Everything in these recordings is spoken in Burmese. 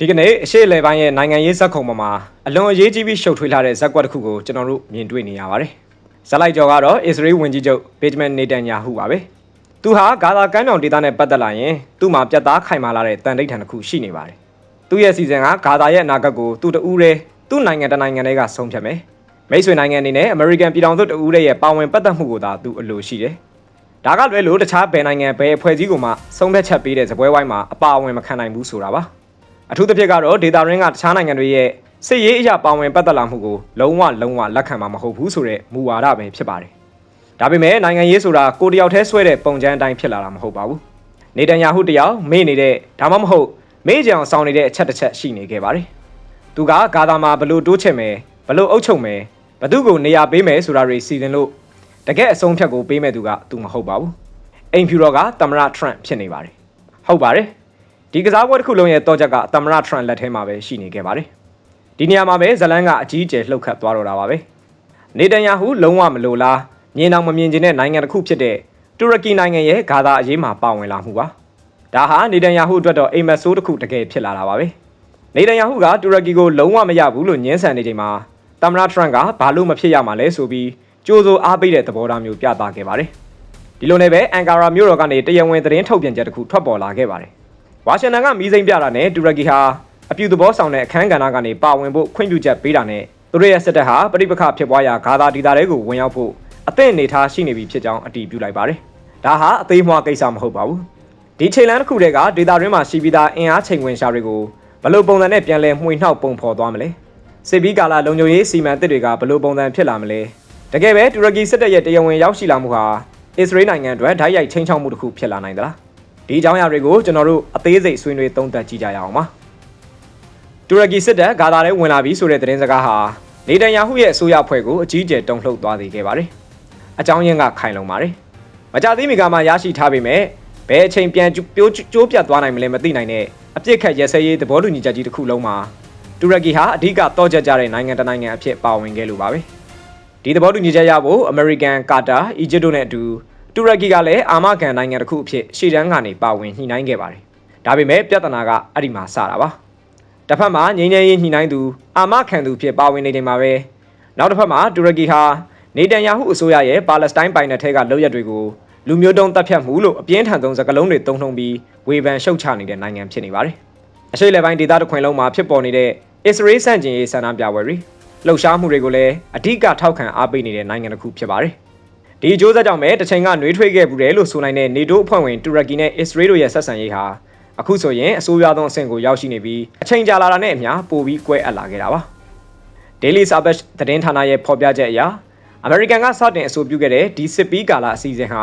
ဒီကနေ့အရှိအလဲပိုင်းရဲ့နိုင်ငံရေးဇက်ခုံပေါ်မှာအလွန်အရေးကြီးပြီးရှုပ်ထွေးလာတဲ့ဇက်ကွက်တစ်ခုကိုကျွန်တော်တို့မြင်တွေ့နေရပါတယ်။ဇက်လိုက်ကျော်ကတော့အစ္စရေးဝန်ကြီးချုပ်ဘေဂျမန်နေတန်ယာဟုပါပဲ။သူဟာဂါဇာကမ်းမြောင်ဒေသနဲ့ပတ်သက်လာရင်သူ့မှာပြတ်သားခိုင်မာလာတဲ့တန်တိတ်ထန်တစ်ခုရှိနေပါတယ်။သူ့ရဲ့စီစဉ်ကဂါဇာရဲ့အနာဂတ်ကိုသူတဦးတည်းသူ့နိုင်ငံတစ်နိုင်ငံတည်းကဆုံးဖြတ်မယ်။မိတ်ဆွေနိုင်ငံအနေနဲ့အမေရိကန်ပြည်ထောင်စုတဦးတည်းရဲ့ပါဝင်ပတ်သက်မှုကိုသာသူအလိုရှိတယ်။ဒါကလွဲလို့တခြားဘယ်နိုင်ငံဘယ်အဖွဲ့အစည်းကိုမှဆုံးဖြတ်ချက်ပေးတဲ့ဇပွဲဝိုင်းမှာအပါအဝင်မခံနိုင်ဘူးဆိုတာပါ။ အထူးသဖြင့်ကတော့ဒေတာရင်းကတခြားနိုင်ငံတွေရဲ့စစ်ရေးအရာပါဝင်ပတ်သက်လာမှုကိုလုံးဝလုံးဝလက်ခံမှာမဟုတ်ဘူးဆိုတဲ့မူဝါဒပဲဖြစ်ပါတယ်။ဒါပေမဲ့နိုင်ငံရေးဆိုတာကိုယ်တယောက်တည်းဆွဲတဲ့ပုံချမ်းအတိုင်းဖြစ်လာတာမဟုတ်ပါဘူး။နေတန်ယာဟုတယောက်မေ့နေတဲ့ဒါမှမဟုတ်မေ့ကြအောင်စောင်းနေတဲ့အချက်တစ်ချက်ရှိနေခဲ့ပါတယ်။သူကဂါသာမှာဘလို့တိုးချင်မယ်ဘလို့အုပ်ချုပ်မယ်ဘသူကိုနေရာပေးမယ်ဆိုတာတွေစီစဉ်လို့တကယ်အဆုံးဖြတ်ကိုပေးမဲ့သူကသူမဟုတ်ပါဘူး။အိမ်ဖြူတော်ကသမ္မတထရန့်ဖြစ်နေပါတယ်။ဟုတ်ပါတယ်။ ဒီကစားပွဲတစ်ခုလုံးရဲ့တော့ချက်ကသမ္မတထရန့်လက်ထဲမှာပဲရှိနေခဲ့ပါတယ်။ဒီနေရာမှာပဲဇလန်ကအကြီးအကျယ်လှုပ်ခတ်သွားတော့တာပါပဲ။နေတန်ယာဟုလုံးဝမလိုလားမြင်အောင်မမြင်ချင်တဲ့နိုင်ငံတစ်ခုဖြစ်တဲ့တူရကီနိုင်ငံရဲ့ဂါဇာအရေးမှာပါဝင်လာမှုပါ။ဒါဟာနေတန်ယာဟုအတွက်တော့အိမ်မက်ဆိုးတစ်ခုတကယ်ဖြစ်လာတာပါပဲ။နေတန်ယာဟုကတူရကီကိုလုံးဝမရဘူးလို့ညှင်းဆန်နေချိန်မှာသမ္မတထရန့်ကဘာလို့မဖြစ်ရမှာလဲဆိုပြီးကြိုးစိုးအားပေးတဲ့သဘောထားမျိုးပြသခဲ့ပါတယ်။ဒီလိုနဲ့ပဲအန်ကာရာမြို့တော်ကနေတရားဝင်သတင်းထုတ်ပြန်ချက်တစ်ခုထွက်ပေါ်လာခဲ့ပါတယ်။ ဝါရှင်တန်ကမီးစိမ်းပြတာနဲ့တူရကီဟာအပြူသဘောဆောင်တဲ့အခန်းကဏ္ဍကနေပါဝင်ဖို့ခွင့်ပြုချက်ပေးတာနဲ့သူတို့ရဲ့စစ်တပ်ဟာပြိပခဖြစ်ပွားရာဂါဇာဒေသတွေကိုဝင်ရောက်ဖို့အသင့်အနေထားရှိနေပြီဖြစ်ကြောင်းအတည်ပြုလိုက်ပါတယ်။ဒါဟာအသေးမွှားကိစ္စမဟုတ်ပါဘူး။ဒီချိန်လန်းတစ်ခုတည်းကဒေသတွင်းမှာရှိပြီးသားအင်အားချိန်ခွင်ရှာတွေကိုဘယ်လိုပုံစံနဲ့ပြန်လဲမှွေနှောက်ပုံဖော်သွားမလဲ။စစ်ဘီကာလာလုံခြုံရေးစီမံအသစ်တွေကဘယ်လိုပုံစံဖြစ်လာမလဲ။တကယ်ပဲတူရကီစစ်တပ်ရဲ့တရားဝင်ရောက်ရှိလာမှုဟာအစ္စရေးနိုင်ငံအတွက်ဓာတ်ရိုက်ချင်းချောက်မှုတစ်ခုဖြစ်လာနိုင်သလား။ ဒီအကြောင်းအရာတွေကိုကျွန်တော်တို့အသေးစိတ်ဆွေးနွေးသုံးသပ်ကြည့်ကြရအောင်ပါတူရကီစစ်တပ်ဂါဇာထဲဝင်လာပြီဆိုတဲ့သတင်းစကားဟာနေတန်ယာဟုရဲ့အစိုးရအဖွဲ့ကိုအကြီးအကျယ်တုန်လှုပ်သွားစေခဲ့ပါတယ်အကြောင်းရင်းကခိုင်လုံပါတယ်မကြသေးမီကမှရရှိထားပေမဲ့ဘယ်အချိန်ပြန်ပြိုးကျိုးပြတ်သွားနိုင်မလဲမသိနိုင်တဲ့အပြစ်ခတ်ရဲစဲရေးသဘောတူညီချက်ကြီးတစ်ခုလုံးမှာတူရကီဟာအဓိကတော့ကြကြတဲ့နိုင်ငံတစ်နိုင်ငံအဖြစ်ပါဝင်ခဲ့လို့ပါပဲဒီသဘောတူညီချက်ရဖို့အမေရိကန်ကာတာအီဂျစ်တို့နဲ့အတူ တူရကီကလည်းအာမခံနိုင်ငံတစ်ခုအဖြစ်ရှေ့တန်းကနေပါဝင်ညှိနှိုင်းခဲ့ပါတယ်။ဒါပေမဲ့ပြဿနာကအဲ့ဒီမှာစတာပါ။တစ်ဖက်မှာငြိမ်းချမ်းရေးညှိနှိုင်းသူအာမခံသူဖြစ်ပါဝင်နေချိန်မှာပဲနောက်တစ်ဖက်မှာတူရကီဟာနေတန်ယာဟုအစိုးရရဲ့ပါလက်စတိုင်းပိုင်နယ်ထဲကလုပ်ရက်တွေကိုလူမျိုးတုံးတပ်ဖြတ်မှုလို့အပြင်းထန်ဆုံးစကားလုံးတွေတုံ့နှုံပြီးဝေဖန်ရှုတ်ချနေတဲ့နိုင်ငံဖြစ်နေပါတယ်။အရှိလေပိုင်းဒေသတစ်ခွင်လုံးမှာဖြစ်ပေါ်နေတဲ့အစ္စရေးစန့်ကျင်ရေးဆန္ဒပြပွဲတွေလှုပ်ရှားမှုတွေကိုလည်းအဓိကထောက်ခံအားပေးနေတဲ့နိုင်ငံတစ်ခုဖြစ်ပါတယ်။ ဒီအကျိုးဆက်ကြောင့်ပဲတစ်ချိန်ကနှွေးထွေးခဲ့ဘူးတယ်လို့ဆိုနိုင်တဲ့နေတိုးအဖွဲ့ဝင်တူရကီနဲ့အစ္စရေးတို့ရဲ့ဆက်ဆံရေးဟာအခုဆိုရင်အဆိုးရွားဆုံးအဆင့်ကိုရောက်ရှိနေပြီးအချိန်ကြာလာတာနဲ့အမျှပိုပြီးကွဲအပ်လာခဲ့တာပါ။ Daily Sabbath သတင်းဌာနရဲ့ဖော်ပြချက်အရအမေရိကန်ကစတင်အဆိုပြုခဲ့တဲ့ဒီစစ်ပီးကာလအစီအစဉ်ဟာ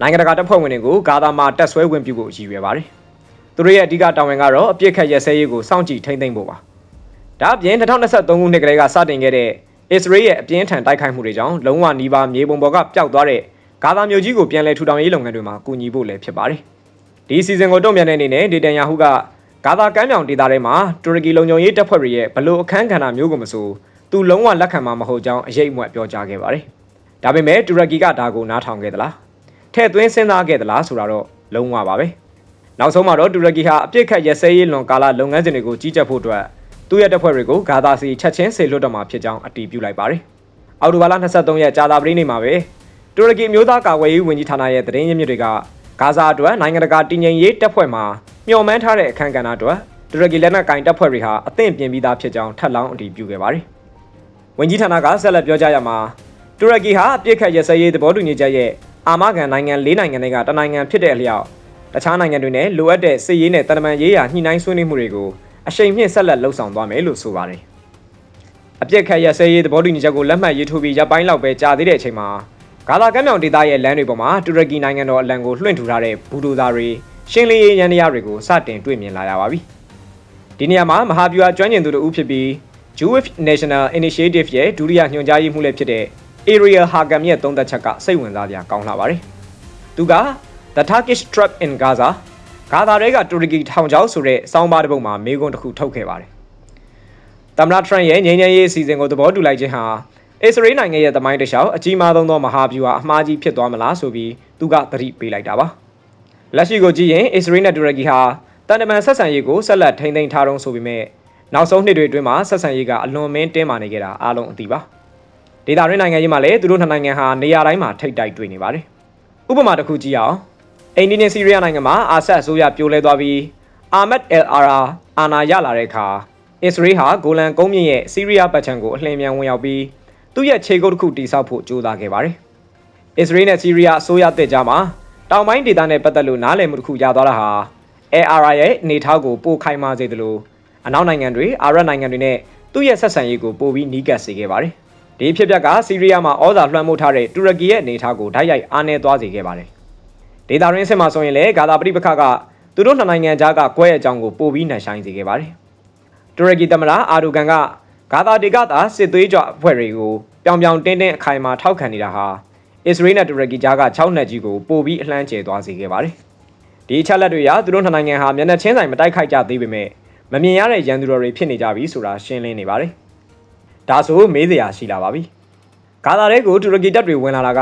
နိုင်ငံတကာတပ်ဖွဲ့ဝင်တွေကိုဂါဇာမှာတက်ဆွဲဝင်ပြုဖို့ရည်ရွယ်ပါတယ်။သူတို့ရဲ့အဓိကတာဝန်ကတော့အပြစ်ခတ်ရဲစဲရေးကိုစောင့်ကြည့်ထိန်းသိမ်းဖို့ပါ။ဒါအပြင်2023ခုနှစ်ကလေးကစတင်ခဲ့တဲ့ အစ္စရေးရဲ့အပြင်းထန်တိုက်ခိုက်မှုတွေကြောင့်လုံးဝနီးပါးမြေပုံပေါ်ကပျောက်သွားတဲ့ဂါဇာမြို့ကြီးကိုပြန်လည်ထူထောင်ရေးလုပ်ငန်းတွေမှာကူညီဖို့လည်းဖြစ်ပါတယ်။ဒီစီဇန်ကိုတုံ့ပြန်တဲ့အနေနဲ့ဒေတန်ယာဟုကဂါဇာကမ်းမြောင်ဒေသထဲမှာတူရကီလုံခြုံရေးတပ်ဖွဲ့တွေရဲ့ဘလို့အခန်းကဏ္ဍမျိုးကိုမဆိုသူလုံးဝလက်ခံမှာမဟုတ်ကြောင်းအရေးအမွက်ပြောကြားခဲ့ပါတယ်။ဒါပေမဲ့တူရကီကဒါကိုနားထောင်ခဲ့သလား။ထဲ့သွင်းစဉ်းစားခဲ့သလားဆိုတာတော့လုံးဝပါပဲ။နောက်ဆုံးမှာတော့တူရကီဟာအပြစ်ခတ်ရစဲရေးလွန်ကာလလုပ်ငန်းစဉ်တွေကိုကြီးကြပ်ဖို့အတွက် သူ့ရဲ့တပ်ဖွဲ့တွေကိုဂါဇာစီချက်ချင်းဆေလွတ်တော်မှာဖြစ်ကြောင်းအတည်ပြုလိုက်ပါတယ်။အော်တိုဘာလ23ရက်ကြာသပတေးနေ့မှာပဲတူရကီမျိုးသားကာကွယ်ရေးဝန်ကြီးဌာနရဲ့သတင်းရင်းမြစ်တွေကဂါဇာအတွက်နိုင်ငံတကာတည်ငြိမ်ရေးတပ်ဖွဲ့မှမျှော်မှန်းထားတဲ့အခမ်းကဏ္ဍအတွက်တူရကီလက်နက်ကင်တပ်ဖွဲ့တွေဟာအသင့်ပြင်ပြီးသားဖြစ်ကြောင်းထပ်လောင်းအတည်ပြုခဲ့ပါတယ်။ဝန်ကြီးဌာနကဆက်လက်ပြောကြားရမှာတူရကီဟာအပြစ်ခတ်ရစဲရေးသဘောတူညီချက်ရဲ့အာမခံနိုင်ငံ၄နိုင်ငံတွေကတနိုင်ငံဖြစ်တဲ့အလျောက်တခြားနိုင်ငံတွေနဲ့လိုအပ်တဲ့စစ်ရေးနဲ့တန်တမန်ရေးရာညှိနှိုင်းဆွေးနွေးမှုတွေကို အရှိန်မြင့်ဆက်လက်လှုပ်ဆောင်သွားမယ်လို့ဆိုပါတယ်။အပြစ်ခတ်ရစဲရေးသဘောတူညီချက်ကိုလက်မှတ်ရေးထိုးပြီးရပ်ပိုင်းလောက်ပဲကြာသေးတဲ့အချိန်မှာဂါဇာကမ်းမြောင်ဒေသရဲ့လမ်းတွေပေါ်မှာတူရကီနိုင်ငံတော်အလံကိုလွှင့်ထူထားတဲ့ဘူဒိုဇာတွေရှင်းလင်းရေးရန်တရားတွေကိုစတင်တွေ့မြင်လာရပါပြီ။ဒီနေရာမှာမဟာဗျူဟာကျွမ်းကျင်သူတို့ဦးဖြစ်ပြီး Jewish National Initiative ရဲ့ဒုတိယညွှန်ကြားရေးမှူးလည်းဖြစ်တဲ့ Ariel Hagam ရဲ့သုံးသပ်ချက်ကစိတ်ဝင်စားစရာကောင်းလာပါတယ်။သူက The Turkish Trap in Gaza ဂါဇာတွေကတူရကီထောင်ချောက်ဆိုတဲ့စောင်းပါးတစ်ပုဒ်မှာမေးခွန်းတစ်ခုထုတ်ခဲ့ပါတယ်။သမ္မတထရန့်ရဲ့ငြိမ်းချမ်းရေးအစီအစဉ်ကိုသဘောတူလိုက်ခြင်းဟာအစ္စရေးနိုင်ငံရဲ့သမိုင်းတစ်လျှောက်အကြီးမားဆုံးသောမဟာဗျူဟာအမှားကြီးဖြစ်သွားမလားဆိုပြီးသူကသတိပေးလိုက်တာပါ။လက်ရှိကိုကြည့်ရင်အစ္စရေးနဲ့တူရကီဟာတန်တမန်ဆက်ဆံရေးကိုဆက်လက်ထိန်းသိမ်းထားတော့ဆိုပေမဲ့နောက်ဆုံးနှစ်တွေအတွင်းမှာဆက်ဆံရေးကအလွန်မင်းတင်းမာနေကြတာအားလုံးအသိပါဒေတာရင်းနိုင်ငံရေးမှာလည်းသူတို့နှစ်နိုင်ငံဟာနေရာတိုင်းမှာထိတ်တိုက်တွေ့နေပါတယ်ဥပမာတစ်ခုကြည့်အောင် အိန္ဒိယနဲ့ဆီးရီးယားနိုင်ငံမှာအာဆတ်အစိုးရပြိုလဲသွားပြီးအာမတ်အယ်အာရာအာနာရလာတဲ့အခါအစ္စရေးဟာဂိုလန်ကုန်းမြင့်ရဲ့ဆီးရီးယားပတ်ချံကိုအလှည့်မြန်ဝင်ရောက်ပြီးသူ့ရဲ့ခြေကုပ်တစ်ခုတိစောက်ဖို့ကြိုးစားခဲ့ပါတယ်အစ္စရေးနဲ့ဆီးရီးယားအစိုးရတက်ကြမှာတောင်ပိုင်းဒေသနဲ့ပတ်သက်လို့နားလည်မှုတစ်ခုရသွားတာဟာ ARA ရဲ့အနေအထားကိုပိုခိုင်မာစေသလိုအနောက်နိုင်ငံတွေအာရပ်နိုင်ငံတွေနဲ့သူ့ရဲ့ဆက်ဆံရေးကိုပိုပြီးနီးကပ်စေခဲ့ပါတယ်။ဒီဖြစ်ပျက်ကဆီးရီးယားမှာဩဇာလွှမ်းမိုးထားတဲ့တူရကီရဲ့အနေအထားကိုဓာတ်ရိုက်အားနည်းသွားစေခဲ့ပါတယ်။ ဒေတာရင်းစစ်မှာဆိုရင်လည်းဂါဇာပဋိပက္ခကသူတို့နှစ်နိုင်ငံကြားကကွဲအကြောင်းကိုပိုပြီးနှံဆိုင်စေခဲ့ပါတယ်။တူရကီသမ္မတအာဒိုကန်ကဂါဇာဒေကသာစစ်သွေးကြွအဖွဲ့တွေကိုပြောင်ပြောင်တင်းတင်းအခိုင်အမာထောက်ခံနေတာဟာအစ္စရေးနဲ့တူရကီကြားက6နှစ်ကြီးကိုပိုပြီးအလှမ်းကျဲသွားစေခဲ့ပါတယ်။ဒီအချက်လက်တွေအရသူတို့နှစ်နိုင်ငံဟာမျက်နှာချင်းဆိုင်မတိုက်ခိုက်ကြသေးပေမဲ့မမြင်ရတဲ့ရန်သူတော်တွေဖြစ်နေကြပြီဆိုတာရှင်းလင်းနေပါတယ်။ဒါဆိုမေးစရာရှိလာပါပြီ။ဂါဇာထဲကိုတူရကီတပ်တွေဝင်လာတာက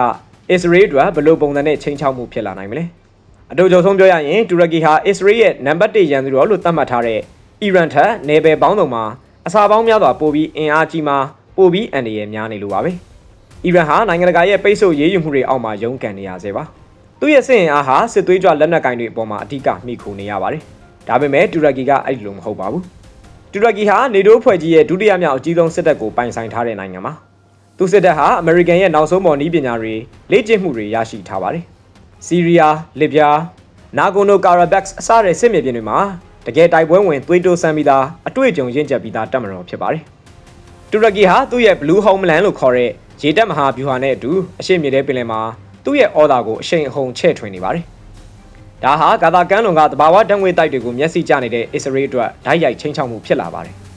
အစ္စရေးအတွက်ဘယ်လိုပုံစံနဲ့ချိန်ချောက်မှုဖြစ်လာနိုင်မလဲ။အတူတူဆုံးပြောရရင်တူရကီဟာအစ္စရေးရဲ့နံပါတ်1ရန်သူတော်လို့သတ်မှတ်ထားတဲ့အီရန်ထက်နယ်ပယ်ပေါင်းစုံမှာအစာပေါင်းများစွာပိုပြီးအင်အားကြီးမှာပိုပြီးအန္တရာယ်များနေလို့ပါပဲ။အီရန်ဟာနိုင်ငံတကာရဲ့ပိတ်ဆို့ရေးယူမှုတွေအောက်မှာရုန်းကန်နေရဆဲပါ။သူ့ရဲ့စစ်အင်အားဟာစစ်သွေးကြွလက်နက်ကင်တွေအပေါ်မှာအဓိကမိခိုနေရပါတယ်။ဒါပေမဲ့တူရကီကအဲ့လိုမဟုတ်ပါဘူး။တူရကီဟာနေတိုးဖွဲ့ကြီးရဲ့ဒုတိယမြောက်အကြီးဆုံးစစ်တပ်ကိုပိုင်ဆိုင်ထားတဲ့နိုင်ငံပါ။ သူစစ်တပ်ဟာအမေရိကန်ရဲ့နောက်ဆုံးပေါ်နည်းပညာတွေလေ့ကျင့်မှုတွေရရှိထားပါတယ်။စီးရီးယား၊လစ်ဗျား၊နာဂိုနိုကာရာဘက်စ်အစတဲ့စစ်မြေပြင်တွေမှာတကယ်တိုက်ပွဲဝင်သွေးတိုးဆန်းပြီးသားအတွေ့အကြုံရင့်ကျက်ပြီးသားတပ်မတော်ဖြစ်ပါတယ်။တူရကီဟာသူ့ရဲ့ Blue Homeland လို့ခေါ်တဲ့ရေတပ်မဟာဗျူဟာနဲ့အတူအရှိမြေထဲပင်လယ်မှာသူ့ရဲ့အော်ဒါကိုအရှိန်အဟုန်ချဲ့ထွင်နေပါတယ်။ဒါဟာဂါဇာကမ်းလွန်ကတဘာဝတံငွေတိုက်တွေကိုမျက်စိကျနေတဲ့အစ္စရေးအတွက်ဓာတ်ရိုက်ချင်းချောက်မှုဖြစ်လာပါတယ်။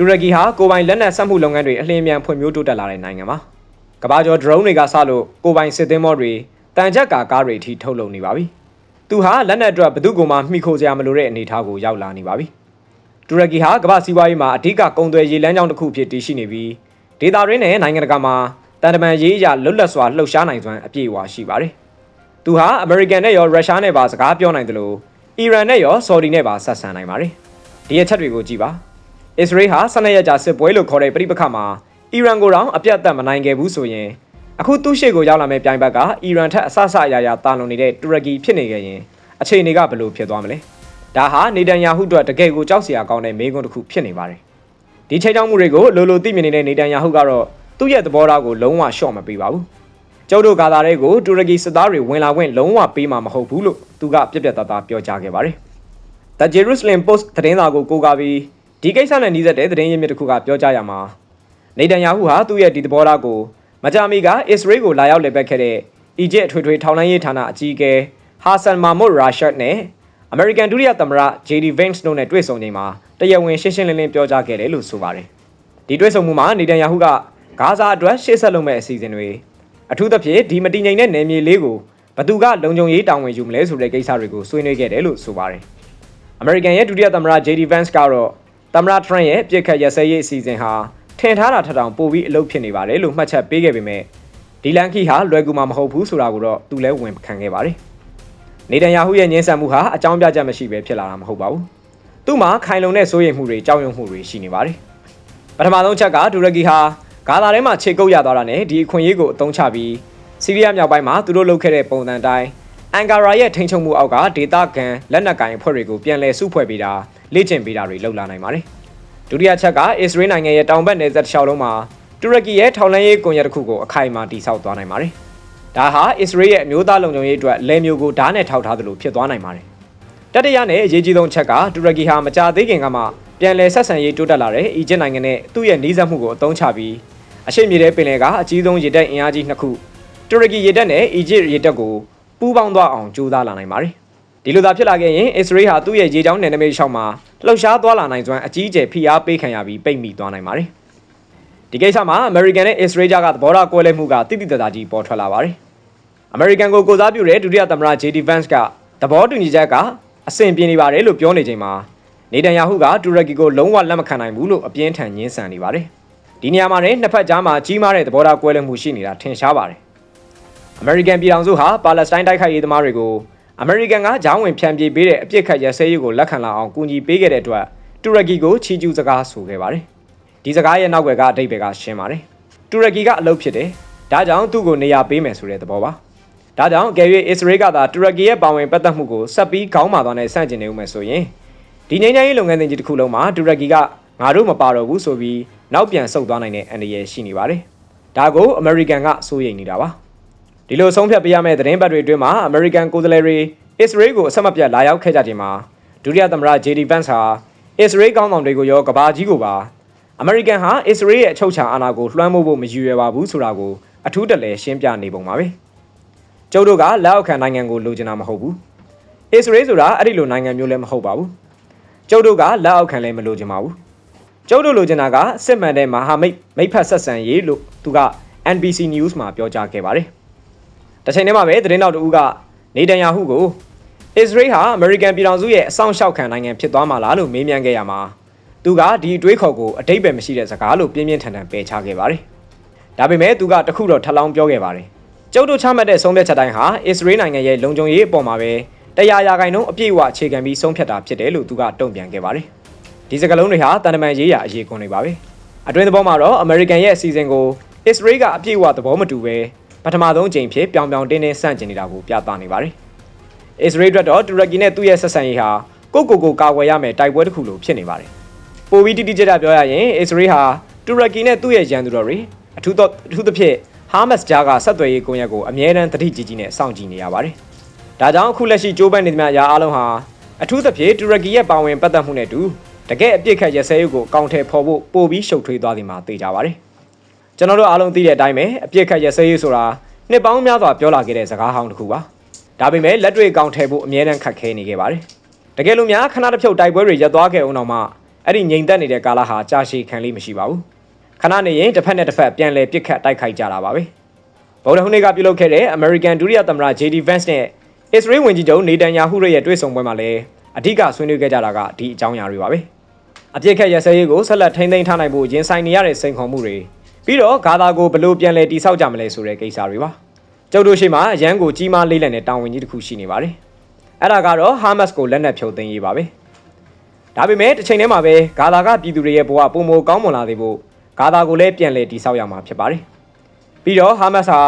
တူရကီဟာကိုပိုင်လက်နက်စက်မှုလုပ်ငန်းတွေအလင်းမြန်ဖွံ့ဖြိုးတိုးတက်လာတဲ့နိုင်ငံပါ။ကမ္ဘာကျော် drone တွေကစလို့ကိုပိုင်စစ်သင်းမောတွေတန်ချက်ကာကားတွေအထိထုတ်လုပ်နေပါပြီ။သူဟာလက်နက်အတွက်ဘယ်သူ့ကိုမှမှီခိုစရာမလိုတဲ့အနေအထားကိုရောက်လာနေပါပြီ။တူရကီဟာကမ္ဘာစီးပွားရေးမှာအဓိကကုန်သွယ်ရေးလမ်းကြောင်းတစ်ခုဖြစ်တည်ရှိနေပြီးဒေသတွင်းနဲ့နိုင်ငံတကာမှာတန်တမန်ရေးအရလွတ်လပ်စွာလှုပ်ရှားနိုင်စွမ်းအပြည့်အဝရှိပါတယ်။သူဟာအမေရိကန်နဲ့ရောရုရှားနဲ့ပါစကားပြောနိုင်တယ်လို့အီရန်နဲ့ရောဆော်ဒီနဲ့ပါဆက်ဆံနိုင်ပါတယ်။ဒီအချက်တွေကိုကြည့်ပါ။ အစ္စရေးဟာ12ရက်ကြာစစ်ပွဲလို့ခေါ်တဲ့ပြိပခါမှာအီရန်ကိုတောင်အပြတ်အသတ်မနိုင်ခဲ့ဘူးဆိုရင်အခုသူ့ရှေ့ကိုရောက်လာမယ့်ပြိုင်ဘက်ကအီရန်ထက်အဆအဆအရာရာတာလွန်နေတဲ့တူရကီဖြစ်နေခဲ့ရင်အခြေအနေကဘယ်လိုဖြစ်သွားမလဲ။ဒါဟာနေတန်ယာဟုအတွက်တကယ်ကိုကြောက်စရာကောင်းတဲ့မေးခွန်းတစ်ခုဖြစ်နေပါတယ်။ဒီချိန်ချောင်းမှုတွေကိုလိုလိုသိမြင်နေတဲ့နေတန်ယာဟုကတော့သူ့ရဲ့သဘောထားကိုလုံးဝရှော့မပေးပါဘူး။ကျုပ်တို့ဂါဇာတွေကိုတူရကီစစ်သားတွေဝင်လာခွင့်လုံးဝပေးမှာမဟုတ်ဘူးလို့သူကပြက်ပြက်သားသားပြောကြားခဲ့ပါတယ်။ The Jerusalem Post သတင်းစာကိုကိုးကားပြီး ဒီကိစ္စနဲ့နှီးစပ်တဲ့သတင်းရင်းမြစ်တစ်ခုကပြောကြားရမှာနေတန်ယာဟုဟာသူ့ရဲ့ဒီသဘောထားကိုမကြာမီကအစ္စရေးကိုလာရောက်လည်ပတ်ခဲ့တဲ့အီဂျစ်အထွေထွေထောက်လှမ်းရေးဌာနအကြီးအကဲဟာဆန်မာမွတ်ရာရှတ်နဲ့အမေရိကန်ဒုတိယသမ္မတ JD Vance တို့နဲ့တွေ့ဆုံချိန်မှာတရားဝင်ရှင်းရှင်းလင်းလင်းပြောကြားခဲ့တယ်လို့ဆိုပါတယ်။ဒီတွေ့ဆုံမှုမှာနေတန်ယာဟုကဂါဇာအတွက်ရှေ့ဆက်လုပ်မဲ့အစီအစဉ်တွေအထူးသဖြင့်ဒီမတည်ငြိမ်တဲ့နယ်မြေလေးကိုဘသူကလုံခြုံရေးတာဝန်ယူမလဲဆိုတဲ့ကိစ္စတွေကိုဆွေးနွေးခဲ့တယ်လို့ဆိုပါတယ်။ American ရဲ့ဒုတိယသမ္မတ JD Vance ကတော့ သမ္မတ Trump ရဲ့ပြစ်ခတ်ရစဲရေးအစီအစဉ်ဟာထင်ထားတာထက်တောင်ပိုပြီးအလုပ်ဖြစ်နေပါတယ်လို့မှတ်ချက်ပေးခဲ့ပေမဲ့ဒီလန်ခီဟာလွယ်ကူမှာမဟုတ်ဘူးဆိုတာကိုတော့သူလည်းဝန်ခံခဲ့ပါတယ်။နေတန်ယာဟုရဲ့ညှင်းဆန်မှုဟာအကြောင်းပြချက်မရှိပဲဖြစ်လာတာမဟုတ်ပါဘူး။သူ့မှာခိုင်လုံတဲ့စိုးရိမ်မှုတွေကြောက်ရွံ့မှုတွေရှိနေပါတယ်။ပထမဆုံးချက်ကတူရကီဟာဂါဇာထဲမှာခြေကုပ်ရသွားတာနဲ့ဒီအခွင့်အရေးကိုအသုံးချပြီးဆီးရီးယားမြောက်ပိုင်းမှာသူတို့လုပ်ခဲ့တဲ့ပုံစံတိုင်း အန်ကာရာရဲ့ထိန်းချုပ်မှုအောက်ကဒေသခံလက်နက်ကိုင်အဖွဲ့တွေကိုပြန်လည်စုဖွဲ့ပေးတာလေ့ကျင့်ပေးတာတွေလုပ်လာနိုင်ပါတယ်။ဒုတိယချက်ကအစ္စရေးနိုင်ငံရဲ့တောင်ဘက်နယ်စပ်တစ်လျှောက်လုံးမှာတူရကီရဲ့ထောက်လှမ်းရေးကွန်ရက်တစ်ခုကိုအခိုင်အမာတည်ဆောက်သွားနိုင်ပါတယ်။ဒါဟာအစ္စရေးရဲ့အမျိုးသားလုံခြုံရေးအတွက်လယ်မျိုးကိုဓာတ်နဲ့ထောက်ထားသလိုဖြစ်သွားနိုင်ပါတယ်။တတိယနဲ့အရေးကြီးဆုံးချက်ကတူရကီဟာမကြာသေးခင်ကမှပြန်လည်ဆက်ဆံရေးတိုးတက်လာတဲ့အီဂျစ်နိုင်ငံနဲ့သူ့ရဲ့နှီးစပ်မှုကိုအသုံးချပြီးအရှိမြေထဲပင်လယ်ကအကြီးဆုံးရေတပ်အင်အားကြီးနှစ်ခုတူရကီရေတပ်နဲ့အီဂျစ်ရေတပ်ကို ပူးပေါင်းသွားအောင်ကြိုးစားလာနိုင်ပါတယ်။ဒီလိုသာဖြစ်လာခဲ့ရင်အစ္စရေးဟာသူ့ရဲ့ရေကြောင်းနယ်နိမိတ်ရှောက်မှာလှုပ်ရှားသွားလာနိုင်စွမ်းအကြီးအကျယ်ဖိအားပေးခံရပြီးပိတ်မိသွားနိုင်ပါတယ်။ဒီကိစ္စမှာအမေရိကန်နဲ့အစ္စရေးကြားကသဘောထားကွဲလွဲမှုကတိတိတသားကြီးပေါ်ထွက်လာပါတယ်။အမေရိကန်ကိုကိုစားပြုတဲ့ဒုတိယသမ္မတ JD Vance ကသဘောတူညီချက်ကအဆင်ပြေနေပါတယ်လို့ပြောနေချိန်မှာနေတန်ယာဟုကတူရကီကိုလုံးဝလက်မခံနိုင်ဘူးလို့အပြင်းထန်ညှင်းဆန်နေပါတယ်။ဒီနေရာမှာလည်းနှစ်ဖက်ကြားမှာကြီးမားတဲ့သဘောထားကွဲလွဲမှုရှိနေတာထင်ရှားပါတယ်။ American ပြည်ထောင်စုဟာပါလက်စတိုင်းတိုက်ခိုက်ရေးသမားတွေကိုအမေရိကန်ကဂျောင်းဝင်ဖြန့်ပြေးပေးတဲ့အပြစ်ခတ်ရစဲရေးကိုလက်ခံလာအောင်ကူညီပေးခဲ့တဲ့အတွက်တူရကီကိုချီးကျူးစကားဆိုခဲ့ပါတယ်ဒီစကားရဲ့နောက်ွယ်ကအတိတ်ပဲကရှင်းပါတယ်တူရကီကအလုပ်ဖြစ်တယ်ဒါကြောင့်သူ့ကိုနေရာပေးမယ်ဆိုတဲ့သဘောပါဒါကြောင့်အကယ်၍အစ္စရေးကသာတူရကီရဲ့ပါဝင်ပတ်သက်မှုကိုဆက်ပြီးခေါင်းမာသွားနဲ့ဆန့်ကျင်နေဦးမယ်ဆိုရင်ဒီငြိမ်းချမ်းရေးလုပ်ငန်းစဉ်ကြီးတစ်ခုလုံးမှာတူရကီကငါတို့မပါတော့ဘူးဆိုပြီးနောက်ပြန်ဆုတ်သွားနိုင်တဲ့အန္တရာယ်ရှိနေပါတယ်ဒါကိုအမေရိကန်ကစိုးရိမ်နေတာပါ ဒီလိုဆုံးဖြတ်ပေးရမယ့်သတင်းပတ်တွေအတွင်းမှာအမေရိကန်ကိုယ်စားလှယ်တွေအစ္စရေးကိုအဆက်မပြတ်လာရောက်ခဲ့ကြချိန်မှာဒုတိယသမ္မတ JD Vance ဟာအစ္စရေးကောင်းဆောင်တွေကိုရောကဘာကြီးကိုပါအမေရိကန်ဟာအစ္စရေးရဲ့အချုပ်ချာအာဏာကိုလွှမ်းမိုးဖို့မရည်ရွယ်ပါဘူးဆိုတာကိုအထူးတလဲရှင်းပြနေပုံပါပဲကျုပ်တို့ကလက်အောက်ခံနိုင်ငံကိုလိုချင်တာမဟုတ်ဘူးအစ္စရေးဆိုတာအဲ့ဒီလိုနိုင်ငံမျိုးလည်းမဟုတ်ပါဘူးကျုပ်တို့ကလက်အောက်ခံလည်းမလိုချင်ပါဘူးကျုပ်တို့လိုချင်တာကစစ်မှန်တဲ့မဟာမိတ်မိတ်ဖက်ဆက်ဆံရေးလို့သူက NBC News မှာပြောကြားခဲ့ပါတယ် တစ်ချိန်တည်းမှာပဲသတင်းတောက်တူကနေတန်ယာဟုကိုအစ္စရေးဟာအမေရိကန်ပြည်ထောင်စုရဲ့အဆောင်ရှောက်ခံနိုင်ငံဖြစ်သွားမှာလားလို့မေးမြန်းခဲ့ရမှာသူကဒီအတွေးခေါ်ကိုအတိတ်ပဲမရှိတဲ့စကားလို့ပြင်းပြင်းထန်ထန်ပယ်ချခဲ့ပါတယ်။ဒါပေမဲ့သူကတခုတော့ထပ်လောင်းပြောခဲ့ပါတယ်။ကျုပ်တို့ချမှတ်တဲ့ဆုံးဖြတ်ချက်တိုင်းဟာအစ္စရေးနိုင်ငံရဲ့လုံခြုံရေးအပေါ်မှာပဲတရားရာဂိုင်နှုန်းအပြည့်အဝအခြေခံပြီးဆုံးဖြတ်တာဖြစ်တယ်လို့သူကတုံ့ပြန်ခဲ့ပါတယ်။ဒီစကားလုံးတွေဟာတန်တမန်ရေးရာအရေးကွန်တွေပါပဲ။အတွင်းသဘောမှာတော့အမေရိကန်ရဲ့အစီအစဉ်ကိုအစ္စရေးကအပြည့်အဝသဘောမတူပဲ ပထမဆုံးအကြိမ်ဖြစ်ပြောင်ပြောင်တင်းတင်းဆန့်ကျင်နေတာကိုပြသနေပါတယ်။အစ္စရေးအတွက်တော့တူရကီနဲ့သူ့ရဲ့ဆက်ဆံရေးဟာကိုကိုကိုကာကွယ်ရမယ်တိုက်ပွဲတစ်ခုလိုဖြစ်နေပါတယ်။ပိုပြီးတိတိကျကျပြောရရင်အစ္စရေးဟာတူရကီနဲ့သူ့ရဲ့ရန်သူတော်တွေအထူးတော့အထူးသဖြင့်ဟာမတ်စ်ဂျာကဆက်သွယ်ရေးကွန်ရက်ကိုအမြဲတမ်းတတိကြီးကြီးနဲ့စောင့်ကြည့်နေရပါတယ်။ဒါကြောင့်အခုလက်ရှိကြိုးပမ်းနေသမျှအရာအလုံးဟာအထူးသဖြင့်တူရကီရဲ့ပါဝင်ပတ်သက်မှုနဲ့တူတကယ်အပြစ်ခတ်ရစဲရုပ်ကိုကောင်းထဲဖော်ဖို့ပိုပြီးရှုပ်ထွေးသွားသည်မှာသိကြပါတယ်။ ကျွန်တော်တို့အားလုံးသိတဲ့အတိုင်းပဲအပြစ်ခတ်ရစဲရုပ်ဆိုတာနှစ်ပေါင်းများစွာပြောလာခဲ့တဲ့စကားဟောင်းတစ်ခုပါ။ဒါပေမဲ့လက်တွေ့ကောင်းထဲဖို့အမြဲတမ်းခက်ခဲနေခဲ့ပါတယ်။တကယ်လို့များခဏတစ်ဖြုတ်တိုက်ပွဲတွေရပ်သွားခဲ့အောင်တော့မှအဲ့ဒီငြိမ်သက်နေတဲ့ကာလဟာကြာရှည်ခံလေးမရှိပါဘူး။ခဏနေရင်တစ်ဖက်နဲ့တစ်ဖက်ပြန်လည်ပစ်ခတ်တိုက်ခိုက်ကြတာပါပဲ။ဗုဒ္ဓဟူးနေ့ကပြုလုပ်ခဲ့တဲ့ American ဒုတိယသမ္မတ JD Vance နဲ့ Israel ဝန်ကြီးချုပ်နေတန်ယာဟုရဲ့တွေ့ဆုံပွဲမှာလည်းအဓိကဆွေးနွေးခဲ့ကြတာကဒီအကြောင်းအရာတွေပါပဲ။အပြစ်ခတ်ရစဲရေးကိုဆက်လက်ထိန်းသိမ်းထားနိုင်ဖို့ရင်ဆိုင်နေရတဲ့စိန်ခေါ်မှုတွေ ပြီးတော့ဂါသာကိုဘလို့ပြန်လည်တိစောက်ကြမလဲဆိုတဲ့ကိစ္စတွေပါ။ကျုပ်တို့ရှိမှရန်ကိုကြီးမားလေးလံတဲ့တာဝန်ကြီးတစ်ခုရှိနေပါတယ်။အဲ့ဒါကတော့ဟာမတ်စ်ကိုလက်နက်ဖြုတ်သိမ်းရေးပါပဲ။ဒါပေမဲ့တစ်ချိန်တည်းမှာပဲဂါသာကပြည်သူတွေရဲ့ဘဝပုံမကောင်းမွန်လာသေးဖို့ဂါသာကိုလည်းပြန်လည်တိစောက်ရမှာဖြစ်ပါတယ်။ပြီးတော့ဟာမတ်စ်ဟာ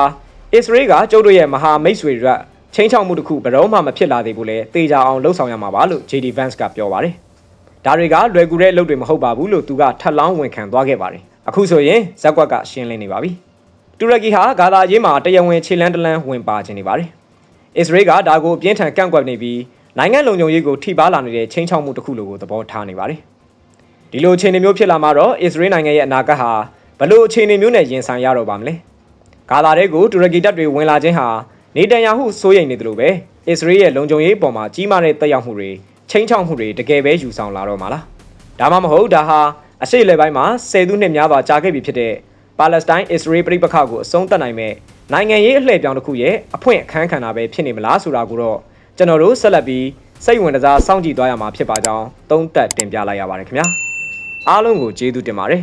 အစ္စရေးကကျုပ်တို့ရဲ့မဟာမိတ်ဆွေတွေချင်းချောက်မှုတစ်ခုဘယ်တော့မှမဖြစ်လာသေးဘူးလေတေချာအောင်လှုပ်ဆောင်ရမှာပါလို့ JD Vance ကပြောပါတယ်။ဒါတွေကလွယ်ကူတဲ့အလုပ်တွေမဟုတ်ပါဘူးလို့သူကထပ်လောင်းဝန်ခံသွားခဲ့ပါတယ်။ အခုဆိုရင်ဇက်ကွက်ကရှင်းလင်းနေပါပြီ။တူရကီဟာဂါဇာရေးမှာတရားဝင်ခြေလန်းတလန်းဝင်ပါခြင်းနေပါတယ်။အစ္စရေးကဒါကိုအပြင်းထန်ကန့်ကွက်နေပြီးနိုင်ငံလုံခြုံရေးကိုထိပါလာနေတဲ့ချင်းချောက်မှုတစ်ခုလိုကိုသဘောထားနေပါတယ်။ဒီလိုအခြေအနေမျိုးဖြစ်လာမှာတော့အစ္စရေးနိုင်ငံရဲ့အနာဂတ်ဟာဘလို့အခြေအနေမျိုးနဲ့ရင်ဆိုင်ရတော့ပါမလဲ။ဂါဇာတွေကိုတူရကီတပ်တွေဝင်လာခြင်းဟာနေတန်ယာဟုစိုးရိမ်နေတယ်လို့ပဲအစ္စရေးရဲ့လုံခြုံရေးအပေါ်မှာကြီးမားတဲ့တက်ရောက်မှုတွေချင်းချောက်မှုတွေတကယ်ပဲယူဆောင်လာတော့မှာလားဒါမှမဟုတ်ဒါဟာ အရှိလေပိုင်းမှာဆယ်စုနှစ်များစွာကြာခဲ့ပြီဖြစ်တဲ့ပါလက်စတိုင်းအစ္စရေးပြည်ပခါကိုအဆုံးသတ်နိုင်မဲ့နိုင်ငံရေးအလှည့်ပြောင်းတစ်ခုရဲ့အဖွင့်အခန်းခံတာပဲဖြစ်နေမလားဆိုတာကိုတော့ကျွန်တော်တို့ဆက်လက်ပြီးစိတ်ဝင်စားစောင့်ကြည့်သွားရမှာဖြစ်ပါကြောင်းသုံးသပ်တင်ပြလိုက်ရပါတယ်ခင်ဗျာအားလုံးကိုကျေးဇူးတင်ပါတယ်